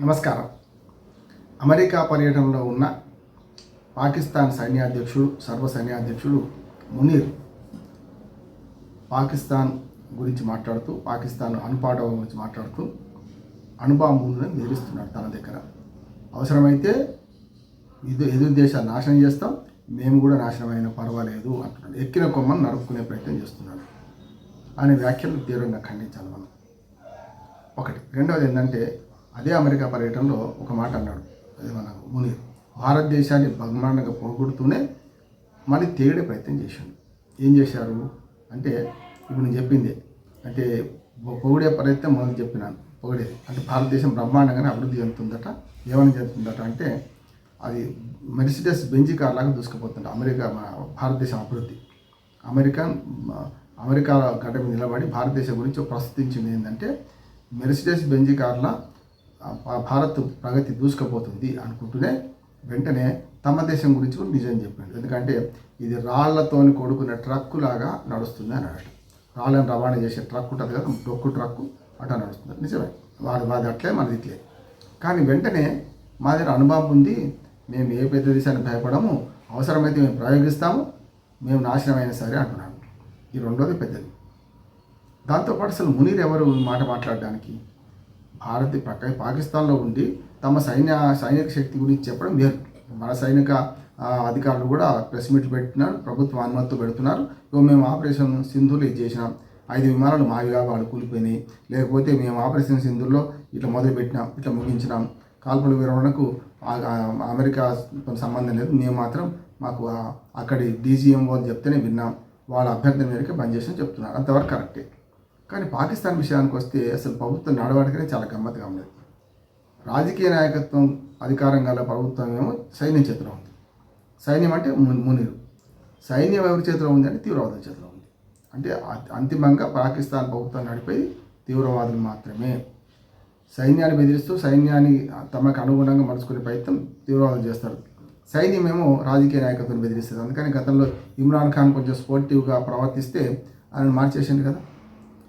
నమస్కారం. అమెరికా పర్యటనలో ఉన్న పాకిస్తాన్ సైన్యాధ్యక్షుడు సర్వ సైన్యాధ్యక్షుడు మునీర్ పాకిస్తాన్ గురించి మాట్లాడుతూ పాకిస్తాన్ అణుపాటవ గురించి మాట్లాడుతూ అణుబాంబులను బెదిరిస్తున్నాడు తన దగ్గర. అవసరమైతే ఇది ఎదురు దేశాలు నాశనం చేస్తాం మేము కూడా నాశనం అయినా పర్వాలేదు అంటున్నాడు. ఎక్కిన కొమ్మను నడుపుకునే ప్రయత్నం చేస్తున్నాడు. అనే వ్యాఖ్యలు తీవ్రంగా ఖండించాలి మనం. ఒకటి. రెండవది ఏంటంటే అదే అమెరికా పర్యటనలో ఒక మాట అన్నాడు. అది మన మునీర్. భారతదేశాన్ని బ్రహ్మాండంగా పోగొడుతూనే మళ్ళీ తేగడే ప్రయత్నం చేశాడు ఏం చేశారు? అంటే ఇప్పుడు నేను చెప్పింది. అంటే పొగిడే ప్రయత్నం మొదలు చెప్పినాను. పొగిడేది. అంటే భారతదేశం బ్రహ్మాండంగానే అభివృద్ధి చెందుతుందట ఏమని చెందుతుందట అంటే అది మెర్సిడెస్ బెంజి కార్ లాగా దూసుకుపోతుంది అమెరికా మన భారతదేశం అభివృద్ధి. అమెరికా అమెరికా గడ్డ మీద నిలబడి భారతదేశం గురించి ప్రస్తుతించింది ఏంటంటే మెర్సిడెస్ బెంజి కార్ల భారత్ ప్రగతి దూసుకుపోతుంది అనుకుంటూనే వెంటనే తమ దేశం గురించి కూడా నిజం చెప్పాడు. ఎందుకంటే ఇది రాళ్ళతోని కొడుకున్న ట్రక్కు లాగా నడుస్తుంది అని అన్నట్టు రాళ్ళని రవాణా చేసే ట్రక్ ఉంటుంది కదా డొక్కు ట్రక్కు అట్లా నడుస్తుంది. నిజమే. వాడి వాది అట్లే మనది ఇట్లే కానీ వెంటనే మా దగ్గర అనుభవం ఉంది మేము ఏ పెద్ద దేశాన్ని భయపడము అవసరమైతే మేము ప్రయోగిస్తాము మేము నాశనం సరే అంటున్నాను ఈ రెండోది పెద్దది. దాంతోపాటు అసలు మునీర్ ఎవరు మాట మాట్లాడడానికి? భారత్ పక్క పాకిస్తాన్లో ఉండి తమ సైన్య సైనిక శక్తి గురించి చెప్పడం వేరు మన సైనిక అధికారులు కూడా ప్రెస్ మీట్లు పెట్టినారు ప్రభుత్వ అనుమతితో పెడుతున్నారు. ఇగో మేము ఆపరేషన్ సింధులు ఇది చేసినాం. ఐదు విమానాలు మావిగా వాళ్ళు కూలిపోయినాయి. లేకపోతే మేము ఆపరేషన్ సింధుల్లో ఇట్లా మొదలుపెట్టినాం ఇట్లా ముగించినాం. కాల్పుల విరమణకు అమెరికా సంబంధం లేదు. మేము మాత్రం మాకు అక్కడి డీజీఎం వాళ్ళు చెప్తేనే విన్నాం. వాళ్ళ అభ్యర్థన మేరకు పనిచేసిన చెప్తున్నారు. అంతవరకు కరెక్టే. కానీ పాకిస్తాన్ విషయానికి వస్తే అసలు ప్రభుత్వం నడవడికనే చాలా గమ్మత్తుగా ఉండేది రాజకీయ నాయకత్వం అధికారం గల ప్రభుత్వం ఏమో సైన్యం చేతిలో ఉంది. సైన్యం అంటే ము- మునీరు. సైన్యం ఎవరి చేతిలో ఉంది అంటే తీవ్రవాదుల చేతిలో ఉంది. అంటే అంతిమంగా పాకిస్తాన్ ప్రభుత్వం నడిపేది తీవ్రవాదులు మాత్రమే. సైన్యాన్ని బెదిరిస్తూ సైన్యాన్ని తమకు అనుగుణంగా మలుచుకునే ప్రయత్నం తీవ్రవాదులు చేస్తారు. సైన్యమేమో రాజకీయ నాయకత్వం బెదిరిస్తుంది. అందుకని గతంలో ఇమ్రాన్ ఖాన్ కొంచెం స్పోర్టివ్గా ప్రవర్తిస్తే ఆయన మార్చేసింది కదా.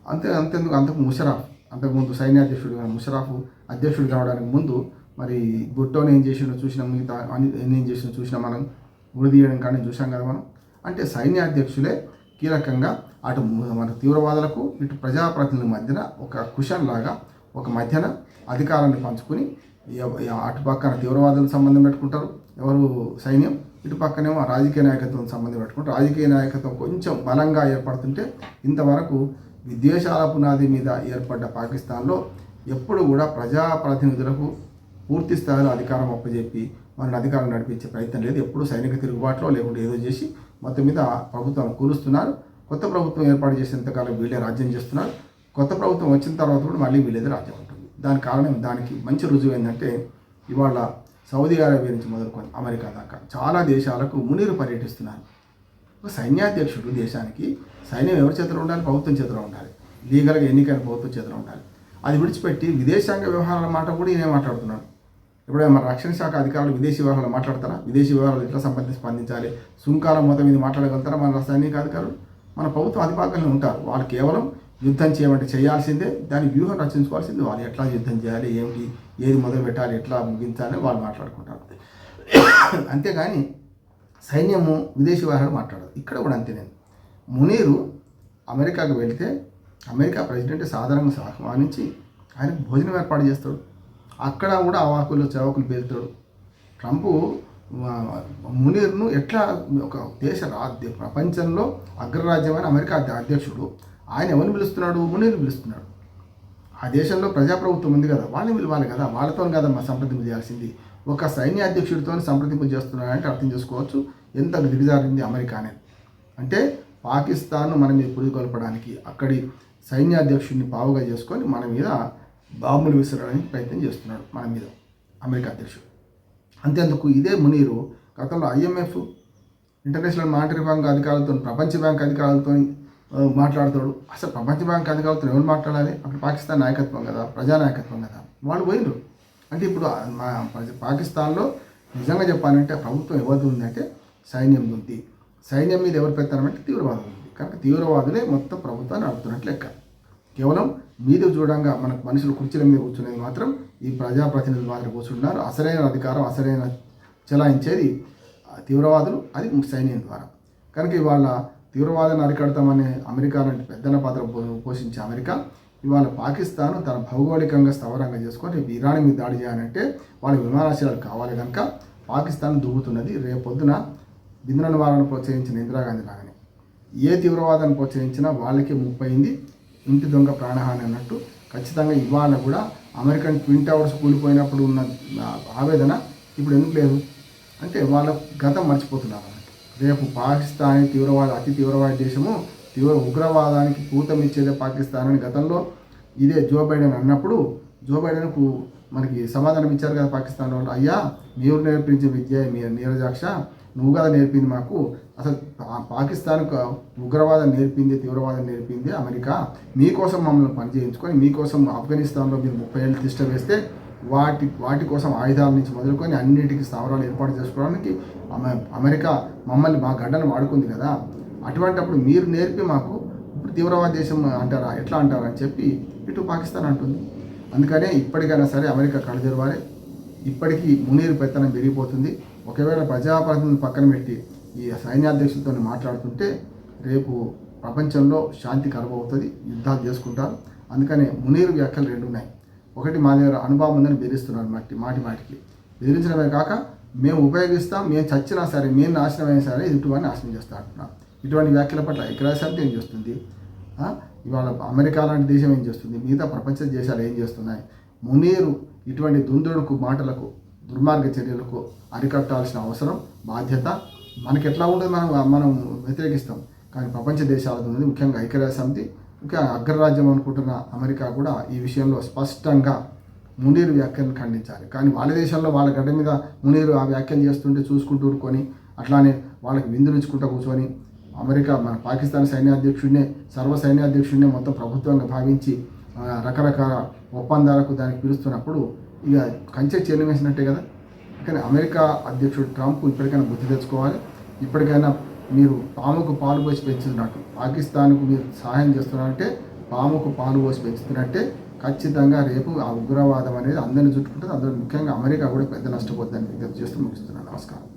అంతే అంతేందుకు అంతకు ముషరాఫ్ అంతకుముందు సైన్యాధ్యక్షుడు ముషరాఫ్ అధ్యక్షుడు కావడానికి ముందు మరి భుట్టోని ఏం చేసిండో చూసిన మిగతా ఏం చేసిండో చూసినా మనం ఉరిదీయడం కానీ చూసాం కదా మనం. అంటే సైన్యాధ్యక్షులే కీలకంగా అటు మన తీవ్రవాదులకు ఇటు ప్రజాప్రతినిధుల మధ్యన ఒక కుషన్ లాగా ఒక మధ్యన అధికారాన్ని పంచుకుని అటు పక్కన తీవ్రవాదులకు సంబంధం పెట్టుకుంటారు. ఎవరు సైన్యం ఇటు పక్కనేమో రాజకీయ నాయకత్వం సంబంధం పెట్టుకుంటారు. రాజకీయ నాయకత్వం కొంచెం బలంగా ఏర్పడుతుంటే ఇంతవరకు విద్వేషాల పునాది మీద ఏర్పడ్డ పాకిస్తాన్లో ఎప్పుడు కూడా ప్రజాప్రతినిధులకు పూర్తి స్థాయిలో అధికారం అప్పజెప్పి వారిని అధికారం నడిపించే ప్రయత్నం లేదు. ఎప్పుడు సైనిక తిరుగుబాటులో లేకుంటే ఏదో చేసి మొత్తం మీద ప్రభుత్వం కూలుస్తున్నారు. కొత్త ప్రభుత్వం ఏర్పాటు చేసేంతకాలం వీళ్ళే రాజ్యం చేస్తున్నారు. కొత్త ప్రభుత్వం వచ్చిన తర్వాత కూడా మళ్ళీ వీళ్ళేది రాజ్యం ఉంటుంది. దాని కారణం దానికి మంచి రుజువు ఏంటంటే ఇవాళ సౌదీ అరేబియా నుంచి మొదలుకొని అమెరికా దాకా చాలా దేశాలకు మునీరు పర్యటిస్తున్నారు. ఒక సైన్యాధ్యక్షుడు దేశానికి సైన్యం ఎవరి చేతిలో ఉండాలి? ప్రభుత్వం చేతిలో ఉండాలి. లీగల్గా ఎన్నికైన ప్రభుత్వం చేతిలో ఉండాలి. అది విడిచిపెట్టి విదేశాంగ వ్యవహారాల మాట కూడా ఈయనే మాట్లాడుతున్నాడు. ఇప్పుడు మన రక్షణ శాఖ అధికారులు విదేశీ వ్యవహారాలు మాట్లాడతారా? విదేశీ వ్యవహారాలు ఎట్లా సంబంధించి స్పందించాలి? సుంకాల మొత్తం మీద మాట్లాడగలుగుతారా మన సైనిక అధికారులు? మన ప్రభుత్వం అధిపాకంలో ఉంటారు. వాళ్ళు కేవలం యుద్ధం చేయమంటే చేయాల్సిందే దాని వ్యూహం రచించుకోవాల్సింది. వాళ్ళు ఎట్లా యుద్ధం చేయాలి? ఏమిటి? ఏది మొదలు పెట్టాలి ఎట్లా ముగించాలి? వాళ్ళు మాట్లాడుకుంటారు. అంతేగాని సైన్యము విదేశీ వ్యవహారాలు మాట్లాడదు. ఇక్కడ కూడా అంతేనే మునీరు అమెరికాకు వెళ్తే అమెరికా ప్రెసిడెంట్ సాధారణంగా ఆహ్వానించి ఆయనకు భోజనం ఏర్పాటు చేస్తాడు. అక్కడ కూడా అవాకులు చవాకులు పేలుతాడు. ట్రంప్ మునీర్ను ఎట్లా ఒక దేశ ప్రపంచంలో అగ్రరాజ్యమైన అమెరికా అధ్యక్షుడు ఆయన ఎవరిని పిలుస్తున్నాడు? మునీర్ని పిలుస్తున్నాడు. ఆ దేశంలో ప్రజాప్రభుత్వం ఉంది కదా. వాళ్ళని పిలవాలి కదా. వాళ్ళతో కదా మా సంప్రదింపు చేయాల్సింది. ఒక సైన్యాధ్యక్షుడితో సంప్రదింపు చేస్తున్నారంటే అర్థం చేసుకోవచ్చు ఎంత దిగజారింది అమెరికా అనేది. అంటే పాకిస్తాన్ మన మీద పురికొల్పడానికి అక్కడి సైన్యాధ్యక్షుడిని పావుగా చేసుకొని మన మీద బాంబులు విసరడానికి ప్రయత్నం చేస్తున్నాడు మన మీద అమెరికా అధ్యక్షుడు. అంతేందుకు ఇదే మునీరు గతంలో ఐఎంఎఫ్ ఇంటర్నేషనల్ మానిటరీ బ్యాంక్ అధికారులతో ప్రపంచ బ్యాంక్ అధికారులతో మాట్లాడతాడు అసలు ప్రపంచ బ్యాంక్ అధికారులతో ఎవరు మాట్లాడాలి? అక్కడ పాకిస్తాన్ నాయకత్వం కదా ప్రజా నాయకత్వం కదా. వాళ్ళు పోయినరు అంటే ఇప్పుడు మా పాకిస్తాన్లో నిజంగా చెప్పాలంటే ప్రభుత్వం ఎవరిది ఉందంటే సైన్యం ఉంది. సైన్యం మీద ఎవరు పెడతారంటే తీవ్రవాదం ఉంది. కనుక తీవ్రవాదులే మొత్తం ప్రభుత్వాన్ని నడుపుతున్నట్లు లెక్క. కేవలం మీద చూడంగా మనకు మనుషులు కుర్చీల మీద కూర్చునేది మాత్రం ఈ ప్రజాప్రతినిధులు మాత్రం కూర్చుంటున్నారు. అసలైన అధికారం అసలైన చెలాయించేది తీవ్రవాదులు అది సైన్యం ద్వారా. కనుక ఇవాళ తీవ్రవాదాన్ని అరికడతామనే అమెరికా లాంటి పెద్దన పాత్ర పో- పోషించే అమెరికా ఇవాళ పాకిస్తాన్ తన భౌగోళికంగా స్థవరంగా చేసుకొని ఇరాన్ మీద దాడి చేయాలంటే వాళ్ళ విమానాశ్రయాలు కావాలి కనుక పాకిస్తాన్ దూగుతున్నది రేపొద్దున బిందన నివారణను ప్రోత్సహించిన ఇందిరాగాంధీ లాగానే. ఏ తీవ్రవాదాన్ని ప్రోత్సహించినా వాళ్ళకి ముప్పైంది ఇంటి దొంగ ప్రాణహాని అన్నట్టు. ఖచ్చితంగా ఇవాళ కూడా అమెరికన్ ట్విన్ టవర్స్ కూలిపోయినప్పుడు ఉన్న ఆవేదన ఇప్పుడు ఎందుకు లేదు? అంటే వాళ్ళ గతం మర్చిపోతున్నారు అన్నట్టు. రేపు పాకిస్తాన్ తీవ్రవాద అతి తీవ్రవాద దేశము తీవ్ర ఉగ్రవాదానికి పూతమిచ్చేదే పాకిస్తాన్ అని గతంలో ఇదే జో బైడెన్ అన్నప్పుడు జో బైడెన్కు మనకి సమాధానం ఇచ్చారు కదా పాకిస్తాన్ వాళ్ళు. అయ్యా మీరు నేర్పించే విద్య మీ నీరజాక్ష నువ్వు కదా నేర్పింది మాకు. అసలు పాకిస్తాన్కు ఉగ్రవాదం నేర్పింది తీవ్రవాదం నేర్పింది అమెరికా. మీకోసం మమ్మల్ని పనిచేయించుకొని మీకోసం ఆఫ్ఘనిస్తాన్లో మీరు ముప్పై ఏళ్ళు తిష్ట వేస్తే వాటి వాటి కోసం ఆయుధాల నుంచి మొదలుకొని అన్నిటికీ స్థావరాలు ఏర్పాటు చేసుకోవడానికి అమెరికా మమ్మల్ని మా గడ్డను వాడుకుంది కదా. అటువంటప్పుడు మీరు నేర్పి మాకు ఇప్పుడు తీవ్రవాద దేశం అంటారా? ఎట్లా అంటారా అని చెప్పి ఇటు పాకిస్తాన్ అంటుంది. అందుకనే ఇప్పటికైనా సరే అమెరికా కళ్ళజరవాలి ఇప్పటికీ మునీరు పెత్తనం పెరిగిపోతుంది. ఒకవేళ ప్రజాప్రతిని పక్కన పెట్టి ఈ సైన్యాధ్యక్షులతో మాట్లాడుతుంటే రేపు ప్రపంచంలో శాంతి కరువవుతుంది యుద్ధాలు చేసుకుంటారు. అందుకనే మునీరు వ్యాఖ్యలు రెండు ఉన్నాయి. ఒకటి మా దగ్గర అనుభవం ఉందని బెదిరిస్తున్నారు మాటి మాటి మాటికి. బెదిరించడమే కాక మేము ఉపయోగిస్తాం మేము చచ్చినా సరే మేము నాశనమైనా సరే ఇటువంటి నాశనం చేస్తా అంటున్నాం ఇటువంటి వ్యాఖ్యల పట్ల ఐక్యరాజ్యం ఏం చేస్తుంది? ఇవాళ అమెరికా లాంటి దేశం ఏం చేస్తుంది? మిగతా ప్రపంచ దేశాలు ఏం చేస్తున్నాయి? మునీరు ఇటువంటి దుందుడుకు మాటలకు దుర్మార్గ చర్యలకు అరికట్టాల్సిన అవసరం బాధ్యత మనకి ఎట్లా ఉంటుంది మనం మనం వ్యతిరేకిస్తాం. కానీ ప్రపంచ దేశాలతో ఉంది ముఖ్యంగా ఐక్యరాజ్య సమితి ముఖ్యంగా అగ్రరాజ్యం అనుకుంటున్న అమెరికా కూడా ఈ విషయంలో స్పష్టంగా మునీరు వ్యాఖ్యలను ఖండించాలి. కానీ వాళ్ళ దేశంలో వాళ్ళ గడ్డ మీద మునీరు ఆ వ్యాఖ్యలు చేస్తుంటే చూసుకుంటూ ఊరుకొని అట్లానే వాళ్ళకి విందునించుకుంటూ కూర్చొని అమెరికా మన పాకిస్తాన్ సైన్యాధ్యక్షుడినే సర్వ సైన్యాధ్యక్షుడినే మొత్తం ప్రభుత్వంగా భావించి రకరకాల ఒప్పందాలకు దానికి పిలుస్తున్నప్పుడు ఇక కంచె చేలు వేసినట్టే కదా. కానీ అమెరికా అధ్యక్షుడు ట్రంప్ ఇప్పటికైనా బుద్ధి తెచ్చుకోవాలి. ఇప్పటికైనా మీరు పాముకు పాలు పోసి పెంచుతున్నట్టు పాకిస్తాన్కు మీరు సహాయం చేస్తున్నారంటే పాముకు పాలు పోసి పెంచుతున్నట్టే ఖచ్చితంగా రేపు ఆ ఉగ్రవాదం అనేది అందరిని చుట్టుకుంటుంది. అందులో ముఖ్యంగా అమెరికా కూడా పెద్ద నష్టపోతుందని విజ్ఞప్తి చేస్తూ ముగిస్తున్నాను. నమస్కారం.